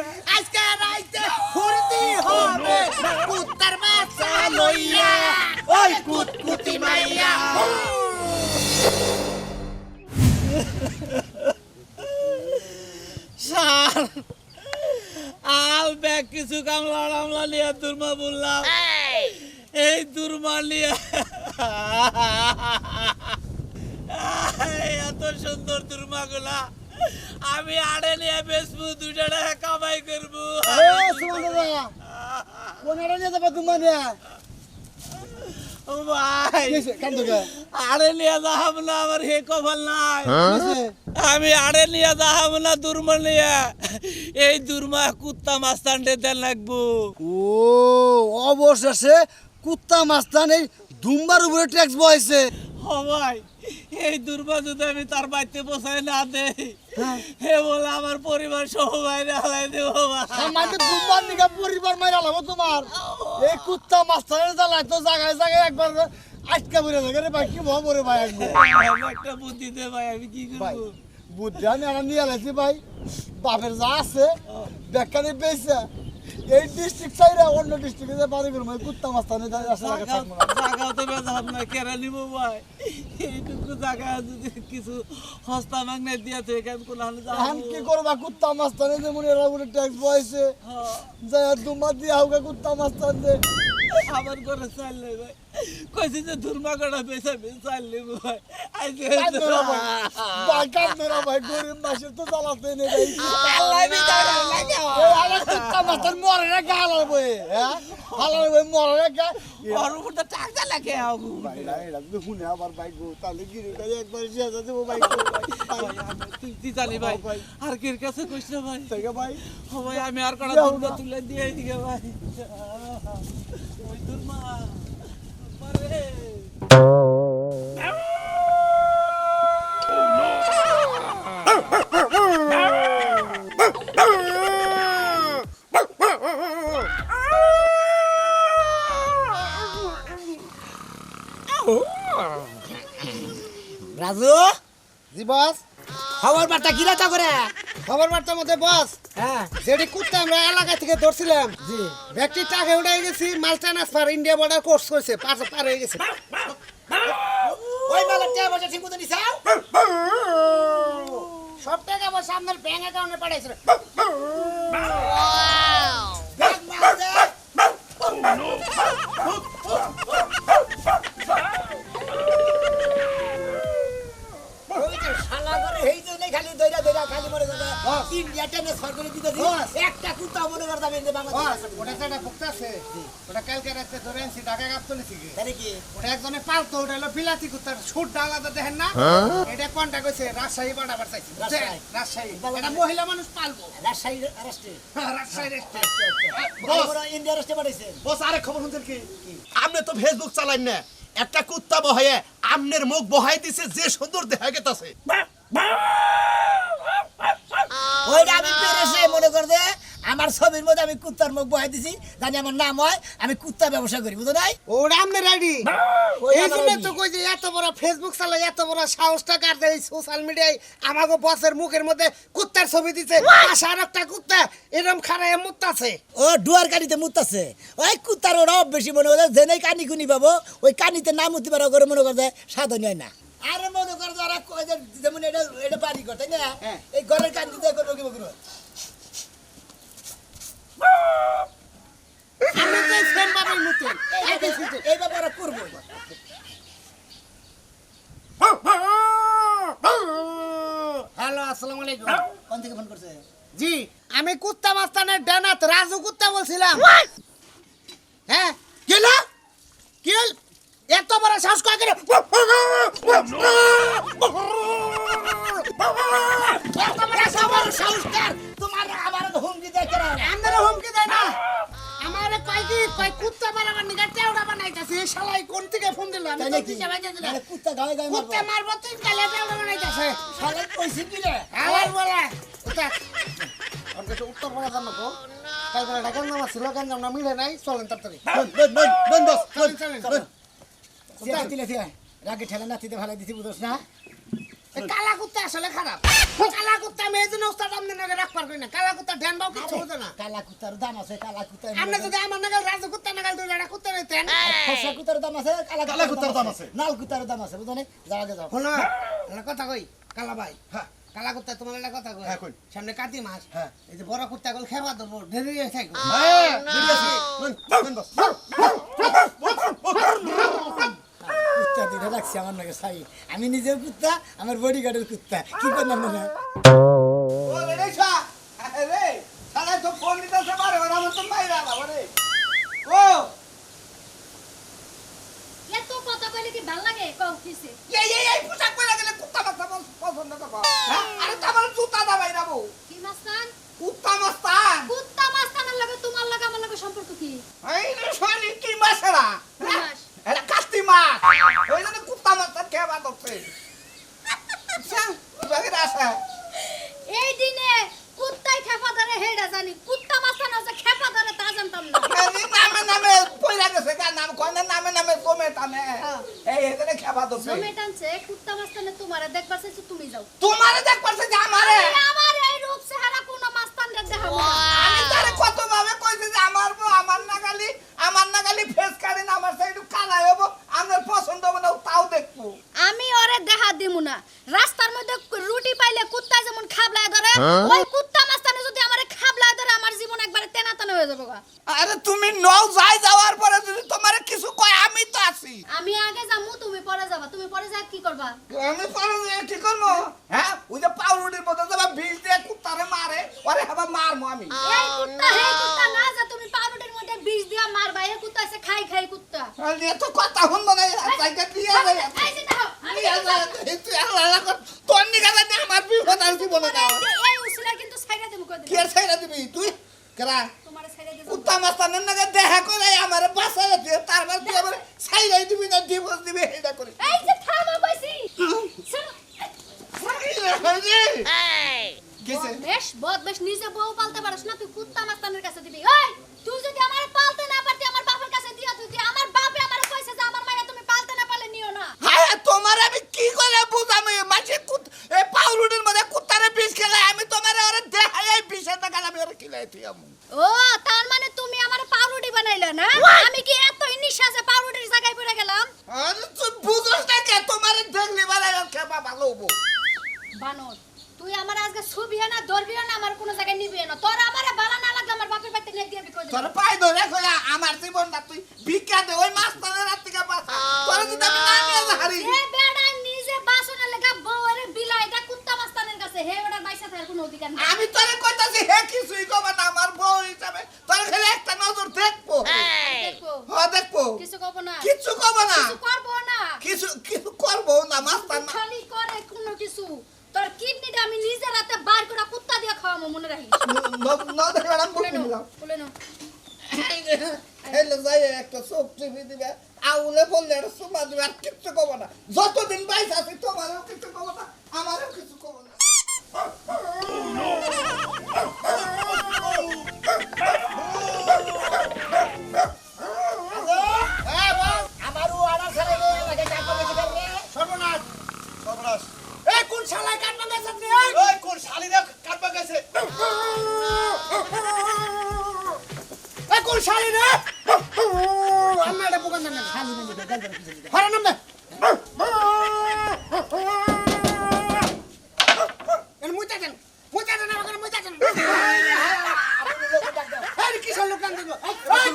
I. Ask ভাই কান থেকে। আড়ে নিয়ে যাহাব না আমার হে কপাল নাই। আমি আড়ে নিয়ে যাহাব না দুর্মা নিয়ে। এই দুর্মা কুত্তা মাস্তানটে দেন লাগবো। ও অবশেষে কুত্তা মাস্তান এই দুম্বার উপরে ট্যাক্স বয়েছে এই যদি আমি তার বাড়িতে বসাই না দেই হ্যাঁ। হে বলে আমার পরিবার সহ বাইরে হালাই দেবো ভাই আমাদের দুম্বার নিকা পরিবার মাইরা লাভ তোমার। এই কুত্তা মাস্তানের জ্বালায় তো জায়গায় জায়গায় একবার আটকা পড়ে থাকে রে ভাই কি ভাব রে ভাই একবার আমার একটা বুদ্ধি দে ভাই আমি কি করব? বুদ্ধি আমি আর নিয়ে আলাইছি ভাই। বাপের যা আছে বেকারে বেচা এই ডিস্ট্রিক্ট সাইডে অন্য ডিস্ট্রিক্টে বাড়ি করব এই কুত্তা মাছ তাহলে জায়গাও তো বেজাব না কেরা নিব ভাই। এইটুকু জায়গা যদি কিছু হস্তা মাগনে দিয়ে থেকে কেন কোন এখন কি করবা কুত্তা মাস্তানে যেমন এরা উপরে ট্যাক্স বয়েছে যাই দুমা দিয়ে হাউকা কুত্তা মাস্তান তাহলে আবার করে চাইলে ভাই কইছি যে দুর্মা কটা বেচা চাললে ভাই ভাই ভাই কান্দরা ভাই গরিব মাসের তো জ্বালাতে নেই ভাই আল্লাহ বিচার লাগে আমার কুত্তা মাস্তান মরে রে গা বই হ্যাঁ হালার বই মরে রে গা ওর উপর তো টাকা লাগে আগু ভাই এটা তো শুনে আবার ভাই গো তাহলে গিরিটাই একবার শেষ আছে ভাই তুই তুই জানি ভাই। আর কির কাছে কইছ না ভাই থেকে ভাই ও ভাই আমি আর কটা। তুলে দিয়ে দিকে ভাই রাজু? জি বস? খবর বার্তা কি রাখা করে খবর বার্তার মধ্যে বস। হ্যাঁ যেটি কুত্তা আমরা এলাকা থেকে ধরছিলাম জি। ব্যক্তি টাকা উঠাই গেছি মাল ট্রান্সফার ইন্ডিয়া বর্ডার কোর্স করেছে পার পার হয়ে গেছে। ওই মালা টাকা পয়সা ঠিক মতো নিছাও সব টাকা পয়সা আপনার ব্যাংক অ্যাকাউন্টে পাঠাইছিল ব্যাংক মারছে। ওই যে শালা করে এই জন্যই খালি দইরা দইরা খালি মরে যাবে। ইন্ডিয়া ট্রান্সফার করে দিতে দিই একটা কুত্তা মনে করে যাবে যে বাংলাদেশ। ওটা একটা ভুক্ত আছে। ওটা কালকে রাতে ধরে আনছি ঢাকা তাহলে কি? ওটা একজনে পালতো ওটা হলো বিলাতি কুত্তার আলাদা দেখেন না? এটা কোনটা কইছে? রাজশাহী বাড়াবার চাইছি। বুঝছেন? রাজশাহী। এটা মহিলা মানুষ পালবো। রাজশাহী রাষ্ট্রে। রাজশাহী রেস্টে বড় বড় ইন্ডিয়া রাষ্ট্রে পাঠাইছেন বস আরে খবর শুনছেন কি? আপনি তো ফেসবুক চালান না। একটা কুত্তা বহায়ে আমনের মুখ বহাই দিছে যে সুন্দর দেখা গেতাছে। ওইটা আমি পেরেছে মনে কর যে আমার ছবির মধ্যে আমি কুত্তার মুখ বহাই দিছি জানি আমার নাম হয় আমি কুত্তা ব্যবসা করি বুঝো নাই? আমনে রেডি এই জন্য তো কই যে এত বড় ফেসবুক এত বড় সাহসটা কার দেয় সোশ্যাল মিডিয়ায় আমাকে বসের মুখের মধ্যে কুত্তার ছবি দিছে আসার একটা কুত্তা এরকম খারায় মুত্তাছে। ও ডুয়ার কানিতে মুতাছে ওই কুত্তার ওরা বেশি মনে করে যে নাই কানি কুনি পাবো ওই কানিতে নাম উঠতে পারো করে মনে করে সাধন হয় না। আরে মনে কর যে ওরা কয় যে যেমন এটা এটা বাড়ি ঘর তাই না? হ্যাঁ। এই ঘরের কান দিতে কি বকরো আমি তো সেম ভাবে মুতেন এই ব্যাপারে করব। হ্যালো আসসালামু আলাইকুম। কোন থেকে ফোন করছে? জি আমি কুত্তা মাস্তানের ডানাত রাজু কুত্তা বলছিলাম। হ্যাঁ কি হলো? কি হল? এত বড় সাহস কয় করে এত বড় সাহস সাহস কার? তোমার আমার হুমকি দেয় কেন? আমারে হুমকি দেয় না। আমারে কয় কি কয় কুত্তা বানাবার নিগা টেওড়া বানাইতাছে। এই শালাই কোন থেকে ফোন দিল? আমি তাই তো নাকি? দিশা বাইতে দিলাম? কুত্তা গায়ে গায়ে মারবো। কুত্তা মারবো তিন কালে টেওড়া বানাইতাছে। শালা কইছি কি রে? আবার বলে কুত্তা। ওর কাছে উত্তর বলা জানো তো। কালকে ঢাকার নাম ছিল কেন আমরা মিলে নাই। চলেন তাড়াতাড়ি চলেন চলেন চলেন সিয়া দিলে সিয়া রাগে ঠেলা নাতিতে ভালো দিছি বুঝছ না এই কালা কুত্তা আসলে খারাপ কালা কুত্তা আমি এই জন্য উস্তাদ আমনে নাগে রাখবার করি না কালা কুত্তা ঢ্যান বাও কিচ্ছু বোঝে না কালা কুত্তার দাম আছে কালা কুত্তার আপনি যদি আমার নাগাল রাজু কুত্তা নাগাল দুই লাড়া কুত্তা নিতেন ফসা কুত্তার দাম আছে কালা কালা কুত্তার দাম আছে। নাল কুত্তার দাম আছে বুঝছ না যাও আগে যাও শোনো কথা কই কালা ভাই কালা কুত্তা তোমার একটা কথা কই হ্যাঁ, সামনে কাতি মাস হ্যাঁ। এই যে বড় কুত্তা গুলো খেবা দেবো ঢেরে গিয়ে থাকো হ্যাঁ, ঠিক আছে। কুত্তা দুটো লাগছে আমার নাকি সাই আমি নিজের কুত্তা আমার বডি গার্ডের কুত্তা। কি করলাম না ও রে রে সা রে শালা তো ফোন দিতেছে মারে ওরা আমার তো মাইরা না রে ও! এত কথা কইলে কি ভালো লাগে? কও কিসে এই এই এই পোশাক পরে গেলে কুত্তা মাস্তা পছন্দ করব হ্যাঁ? মাস্তান? কুত্তা মাস্তানের লাগে তোমার লাগে আমার লাগে সম্পর্ক কি? এই রে কি মাছেরা এটা কাস্তি মাছ। কুত্তা বাদ এই দিনে খেপা ধরে হেডা জানি। কুত্তা আছে খেপা ধরে তা জানতাম না। নামে নামে পয়লা গেছে গা নাম নামে নামে কমে টানে। হ্যাঁ। এই এখানে টানছে কুত্তা মাস্তানে তোমারে দেখবার চাইছে তুমি যাও। তোমারে দেখ পারছে যে আমারে আমি আমার এই রূপ চেহারা কোন মাস্তান রে দেখাবো না। আমি তারে কত ভাবে কইছে যে আমার বউ আমার নাগালি আমার নাগালি ফেস কাটে না আমার সাইডু কালাই হব আমার পছন্দ হবে না তাও দেখব আমি ওরে দেখা দিমু না রাস্তার মধ্যে রুটি পাইলে কুত্তা যেমন খাবলায় ধরে ওই কুত্তা মাস্তানে যদি আমারে খাবলায় ধরে আমার জীবন একবারে তেনা তেনা হয়ে যাবে গা। আরে তুমি নও যাই যাওয়ার পরে যদি তোমারে কিছু কয় আমি তো আছি আমি আগে যামু তুমি পরে যাবা তুমি পরে যা কি করবা? আমি পরে যে কি করব? হ্যাঁ ওই যে পাউরুটির মধ্যে যাবা বিষ দিয়ে কুত্তারে মারে ওরে হবা মারমো আমি। এই কুত্তা হে কুত্তা না যে তুমি পাউরুটির মধ্যে বিষ দিয়া মারবা এই কুত্তা আছে খাই খাই কুত্তা। আরে তো কথা শুনব না জায়গা দিয়ে যায় এই যে দেখো আমি তুই আল্লাহ কর। তোর নিগা জানি আমার বিপদ আর জীবনে না এই উসিলা কিন্তু ছাইরা দেবো কই কি আর ছাইরা দিবি? তুই? কেরা? কুত্তা মাস্তানের নাকি দেখা করে আমার বাসায় দিয়ে তারপর তুই আমার ছাইরাই দিবি না ডিভোর্স দিবি এটা করে। এই যে থামো কইছি। কিসে বেশ নিজে বউ পালতে পারিস না তুই কুত্তা মাস্তানের কাছে দিবি। ওই তুই যদি আমার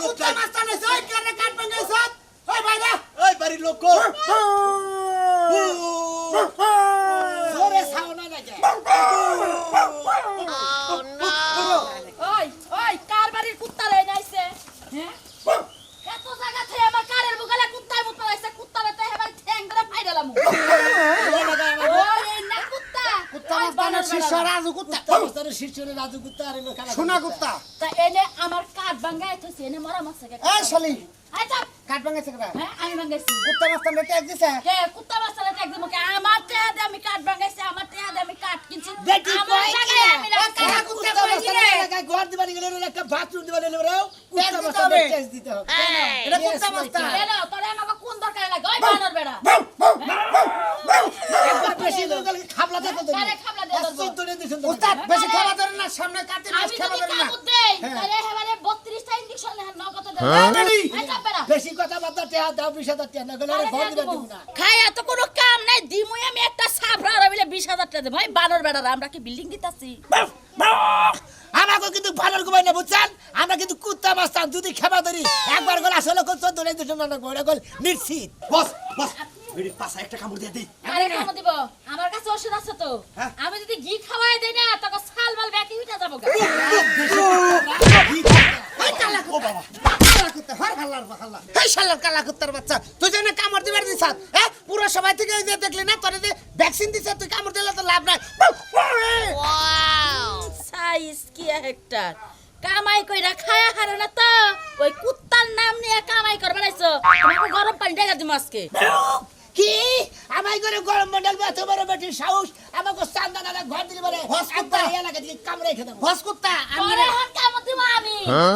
করে কাট ওই ওই বাড়ির লোক জোরে সাউন্ড না লাগে। ওই ওই কার বাড়ির কুত্তা লই নাইছে? হ্যাঁ? এত জায়গা থেকে আমার কারের বুকালে কুত্তার মতো আইছে কুত্তা বেতে হেবার ঠ্যাং ধরে ফাইরালাম ওই না কুত্তা। কুত্তা বানর শিষ্য। রাজু কুত্তা। মাস্তানে শিষ্য রাজু কুত্তা আর এলো খেলা শোনা কুত্তা তা এনে আমার কাঠ ভাঙ্গাই থইছে এনে মরা মাছে কে এই শালি আই চাপ কাট ভাঙাইছে কেডা হ্যাঁ আমি ভাঙ্গাইছি কুত্তা দিছে একদম কে আমার টেয়া দে আমি কাঠ ভাঙ্গাইছি আমার টেয়া দে আমি কাঠ কিনছি। কই কি? কুত্তা ঘর দিবানি গেলে একটা বাথরুম দিবানি গেলে কুত্তা মাস্তানে টেস্ট দিতে হবে। এটা কুত্তা মাস্তান এলো তোরে আমাকে কোন দরকার লাগে ওই বানর বেড়া একবার বেশি লোক গেলে খাবলা দেখো তো কারে খাবলা দিয়ে দাও? চোদ্দনে দিছেন উস্তাদ বেশি খাওয়া ধরে না সামনে কাটে মাছ আমি খাওয়া যদি ধরে না কামড় দেই তাহলে হেবারে 32টা ইনজেকশন নগদ দেব আই চাপ বেড়া বেশি কথা বার্তা টেহা দাও বিশ হাজার টেহা না গেলে ঘর দিবা দিব না। খাই এত কোনো কাম নাই। দিমুই আমি একটা সাবরা আর বিশ হাজার টাকা দেবো। বানর বেড়ারা আমরা কি বিল্ডিং দিতাছি? আমাকে কিন্তু ভালো ঘুমাই না বুঝছেন? আমরা কিন্তু কুত্তা মাস্তান যদি খেবা ধরি। একবার গল আসলে কোন চোদ্দ নেই দুশো গল নিশ্চিত। বস বস। বেড়ির পাশে একটা কামড় দিয়ে দিই। আরে কেন দিব। আমার কাছে ওষুধ আছে তো। আমি যদি ঘি খাওয়াই দেই না তখন সাল বাল ব্যাকি উঠে যাব গা। কালা কুত্তা হর খাল্লার খাল্লা এই শালার কালা কুত্তার বাচ্চা তুই জানে কামড় দিবার দিছ হ্যাঁ পুরো সবাই থেকে এই যে দেখলি না তোরে যে ভ্যাকসিন দিছে তুই কামড় দিলে তো লাভ নাই। সাইজ কি হেক্টর কামাই কইরা খায়া হারে না তো? ওই কুত্তার নাম নিয়ে কামাই করবে নাইছো তোমাকে গরম পানি ঢেকে দিম আজকে। কি? আমায় করে গরম মন্ডল বা তোমার বেটির সাহস। আমাকে চান্দা দাদা ঘর দিলে বলে একবার এলাকা থেকে কামড়ে খেতে ভস কুত্তা আমি কামড় দিব আমি।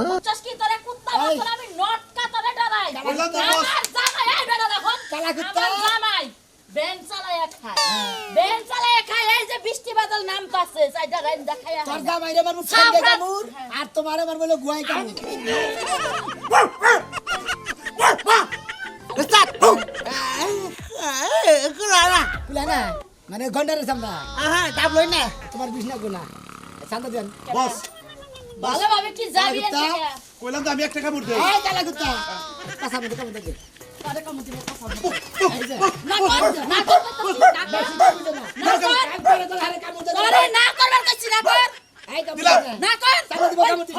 বুঝছস তোরে বলছ আমি ডরাই। আমার জামাই এই বেটা দেখুন। আমার জামাই বেন চালায়া খায় বেন চালায়া খায় এই যে বৃষ্টি বাদল নাম পাচ্ছে সাইডা গাইন দেখায়া তোর সঙ্গে আর তোমারে মারবো হলো গুয়াই মানে ডাব লই না। তোমার বিছনা গুনা। চান্দা দেন। বস। ভালোভাবে কি যাবি কইলাম তো আমি একটা কামড় দিই। এই কালা কুত্তা কাঁচা মধ্যে কামড় দেবে তোরে কামড় দিব কথা এই যে না কর না কর না কর না কর একবারে তোর হারে কামড় দেবে তোরে না করবার কইছি না কর। এই কামড় না কর। চান্দা দিব কামড় দিন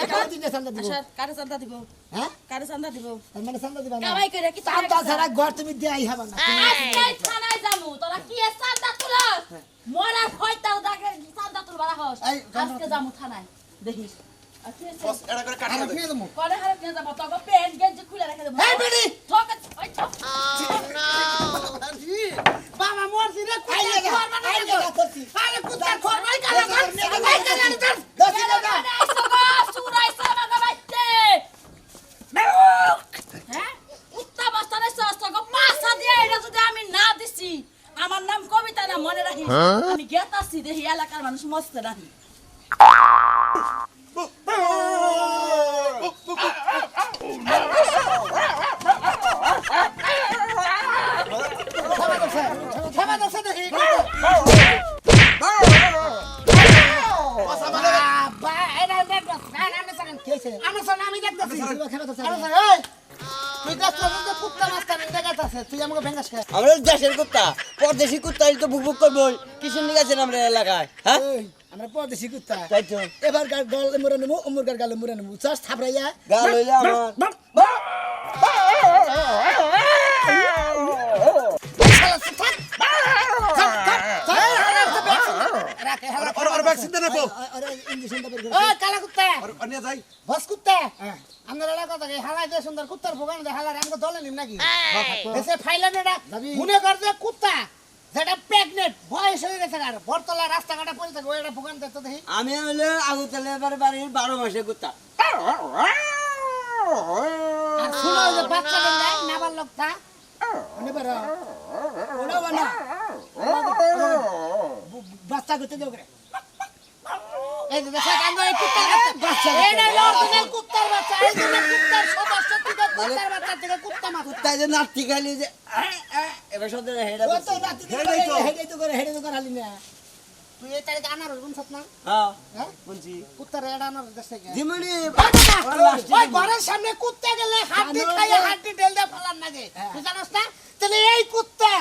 এই কামড় দিন চান্দা দিব। কারে চান্দা দিব? হ্যাঁ? কারে চান্দা দিব? মানে চান্দা দিবা না। কামাই করে কি চান্দা ছাড়া ঘর তুমি দেয়াই হবে না আজকে থানায় যামু তোরা কি এ চান্দা তুলস? মরার হয়তাও দাগে চান্দা তুলবার হস আজকে যামু থানায়। দেখিস। আর কি হইছে? বস এটা করে কাটা আরে দে ফিরে দেবো করে হারে নিয়ে যাব তোকে পেন গেঞ্জি খুলে রেখে দেবো এই বেটি! ঠক ওই ঠক বাবা মরছি রে এই কুত্তা জায়গা, খোর বানা এই জায়গা করছি। আরে কুত্তা খোর ভাই কালা খোর দশ ভাই কালা খোর দশ টাকা। আমার নাম কবিতা না মনে রাখি আমি গেতাছি দেখি এলাকার মানুষ মস্ত রাখি খাবার দছে দেখি বস আমারে বাবা এটা দেখ না না না কি হয়েছে? আমার সামনে আমি দেখতেছি তুই খেলা তো আরে চান্দা। ভাই, এই, তুই দেখছিস যে কুত্তা মাছ কানে দেখাচ্ছে তুই আমাকে ভেঙ্গাস খায় আমরা দেশের কুত্তা পরদেশি কুত্তা তো বুক বুক করব। কিসের নিয়ে গেছেন আমরা এলাকায় হ্যাঁ? আমরা পরদেশি কুত্তা। এবার গাল গাল মুরে নেব অমুর গাল গাল মুরে নেব। চাষ থাপড়াইয়া। গাল হইলে আমার। ভ্যাকসিন দে না বউ আরে ইঞ্জেকশনটা বের ও কালা কুত্তা। আর আর নিয়ে যাই। বস কুত্তা। আমরা এলাকা কথা হালাই যে সুন্দর কুত্তার ভোগান দে হালার আমাকে দলে নিম নাকি? এসে ফাইলেন যাবি। মনে কর যে কুত্তা। যেটা প্রেগনেন্ট বয়স হয়ে গেছে আর বরতলা রাস্তাঘাটে পড়ে থাকে ওইটা ভোগান দে তো দেখি আমি হলে আগুতালে এবার বাড়ির বারো মাসে কুত্তা। আর শুনো যে বাচ্চা মানে বাচ্চা করতে দেও করে এই যে দেখা কান্দ এই কুত্তার বাচ্চা। এইটা অরিজিনাল কুত্তার বাচ্চা এই যে কুত্তার সদস্য থেকে কুত্তার বাচ্চা থেকে কুত্তা মা কুত্তায় যে নাতি খালি যে আহ, আহ, এবার সব হেডা ও তো রাতে তো। হেডেই তো করে হেডে তো করে না। তুই এই তারিখে আনার গুনছত না? হ্যাঁ হ্যাঁ? বলছি কুত্তার ওই ঘরের সামনে কুত্তা গেলে জানো খাইয়ে হাড্ডি ঢেল দিয়ে ফেলার নাগে তুই জানোস না? তাহলে এই কুত্তা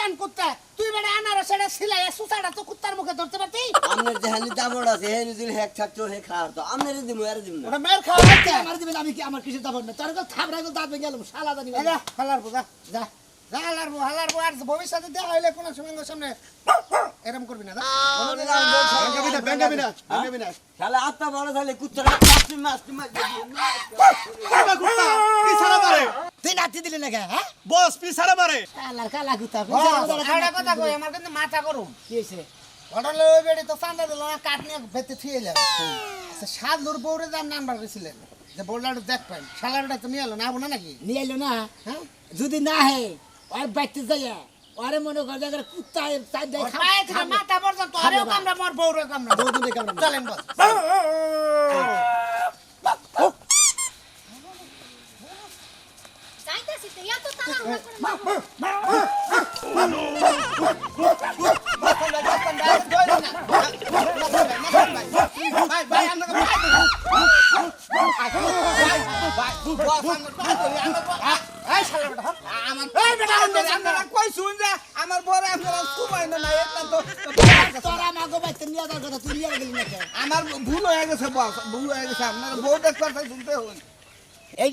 মাস্তান কুত্তা তুই বেটা আনার সেটা সিলাই সুতাটা তো কুত্তার মুখে ধরতে পারতি? আপনার যেহানি দাবড় আছে হে যদি হেক থাকতো হে খাওয়ার তো আমনের দিমু আর দিমু না। ওটা মেয়ের খাওয়া হচ্ছে। আমার দিবেন আমি কি আমার কিছু দাবড় না? তার দাঁত ভেঙে গেলাম শালা দানি হালার বুঝা যা হালার বু হালার বু আর ভবিষ্যতে দেখা হইলে কোন সময় সামনে। এরম করবি না আত্মা বড় তাহলে তুই নাতি দিলি কে হ্যাঁ? বস পিছাড়া মারে শালার কালা কথা কই আমার কিন্তু মাথা করুম কি হয়েছে ঘটলে ওই বেড়ি তো চান্দা দিল না কাঠ নিয়ে ভেতে থুয়ে এলাম সাত লোর বউরে দাম নাম্বার যে দেখ পাই সালারটা তো নিয়ে এলো না আবো না নাকি নিয়ে এলো না হ্যাঁ যদি না হে ওর বাইতে যাইয়া আরে মনে কর জায়গা কুত্তা চার দেয় খায় খা মাথা পর্যন্ত আরেও কামড়া মর বউরে কামড়া বউ দিনে কামড়া চলেন বস Bye. এই শালা আমার এই বেটা আমার বড় আপনারা সময় না আমার ভুল হয়ে বস ভুল হয়ে গেছে আপনারা শুনতে হন এই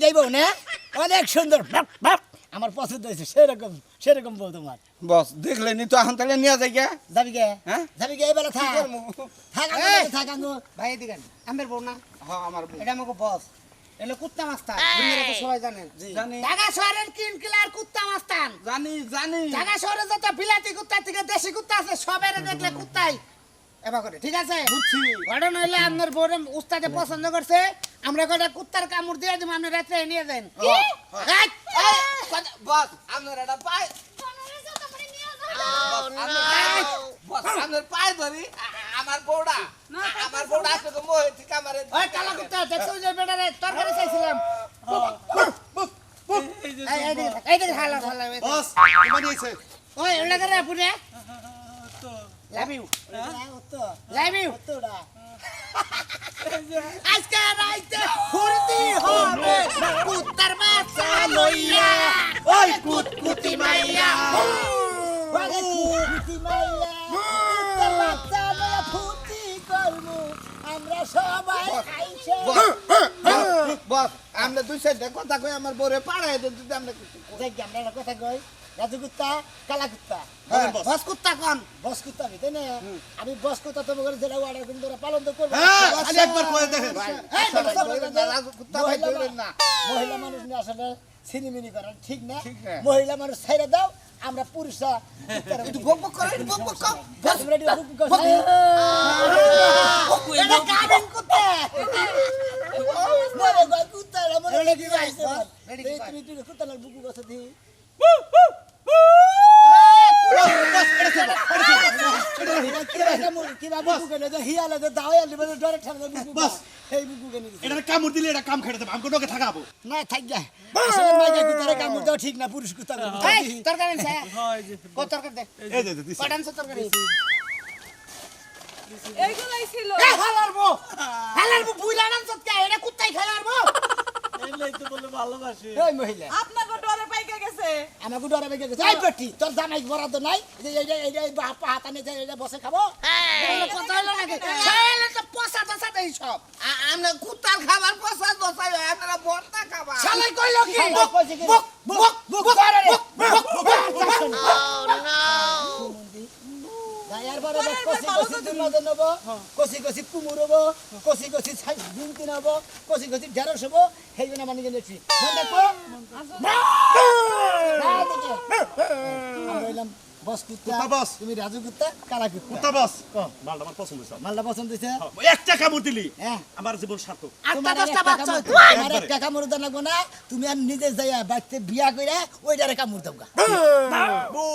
অনেক সুন্দর বাপ বাপ আমার পছন্দ হয়েছে সেরকম সেরকম বল তোমার। বস দেখলে নি তো এখন তাহলে নিয়ে যাই গে। যাবি গে? হ্যাঁ? যাবি গে এবেলা থাক। থাক থাক ভাই দিকে আমার বউ না? হ্যাঁ আমার বউ। এটা আমাকে বস। এলো কুত্তা মাস্তান। দুনিয়াতে তো সবাই জানেন জানি। ঢাকা শহরের কিন কিলার কুত্তা মাস্তান। জানি জানি। ঢাকা শহরে যত বিলাতি কুত্তা থেকে দেশি কুত্তা আছে সবের দেখলে কুত্তাই এবার করে ঠিক আছে? বুঝছি। ঘটনা হইলে আপনার বউরে উস্তাদে পছন্দ করছে আমরা কটা কুত্তার কামড় দিয়ে দিব আপনি রাত্রে নিয়ে যান। বস আপনার এটা পায় আপনার পায় ধরি আমার বউটা আ- আমার বউটা আসলে তো মোহে ঠিক আমার ওই কালা কুত্তা দেখছ যে বেটারে তরকারি চাইছিলাম এই দিকে হালা হালা বস কি বানিয়েছে ওই ওলা করে পুরে লাভ ইউ লাভ ইউ। আজকে রাইতে ফুর্তি হবে কুত্তার বাচ্চা লইয়া ওই কুতকুতি মাইয়া আমরা সবাই খাইছে বস আমরা দুই সাইডে কথা কই আমার বউরে পাড়ায় দেন যদি আমরা কিছু দেখ আমরা একটা কথা কই রাজু কুত্তা কালা কুত্তা বস কুত্তা কোন বস কুত্তা আমি তাই না আমি বস কুত্তা তো মনে যেটা অর্ডার কিন্তু ওরা পালন তো করব খালি একবার করে দেখেন এই, সবাই সব ধরেন কথা না, রাজু কুত্তা ভাই মহিলা না। মহিলা মানুষ আসলে সিনিমিনি ঠিক না মহিলা মানুষ ছেড়ে দাও আমরা পুরুষরা। একটু বক বক করে বক বক কর। তোমরা একটু বুক বুক করো। এটা কাবিন কুত্তা মরে গয় কুত্তা মরে কি কুত্তা একটু কুত্তা দি বস। এই বুকু কেনে দিছে। এটা কামড় দিলে এটা কাম খেটে দেবে আমাকে নোকে থাকাবো না থাক যা আসলে মাইকা কুত্তারে কামড় দেওয়া ঠিক না পুরুষ কুত্তা তরকারি হয় তরকারি দে এই কটান তরকারি এইগুলাই ছিল এই হালার বউ হালার বউ বুইলা নাম সত্যি এটা কুত্তাই খালার এই মহিলা আপনাকে ডরে পাইকা গেছে আমাকে ডরে বেগে গেছে এই বেটি তোর জামাই বরাদ্দ নাই যে এইটা এইটা এই বাপ হাতা নিয়ে এইটা বসে খাব কথা হলো নাকি ছেলে তো পচা টসা দেই সব আ- আমরা কুত্তার খাবার পছন্দ দোসাই হয় ভর্তা খাবার শালাই কইলো কি শালা বক বক বক বক কষি কষি দুর্নদন কষি কষি কুমুর হব কষি কষি সাইজ দিন কষি কষি ঢেঁড়স হব সেই জন্য জেনেছি মন দেখো? না দেখে। বস কুত্তা। কুত্তা বস। তুমি রাজু কুত্তা কালা কুত্তা। কুত্তা বস। মালটা আমার পছন্দ হয়েছে। মালটা পছন্দ হয়েছে? একটা কামড় দিলি। হ্যাঁ। আমার জীবন সার্থক। আটটা দশটা বাচ্চা তোমার একটা কামড় দেন লাগবো না। তুমি আর নিজে যাইয়া বাড়িতে বিয়া কইরা ওইটারে কামড় দাও গা। বউ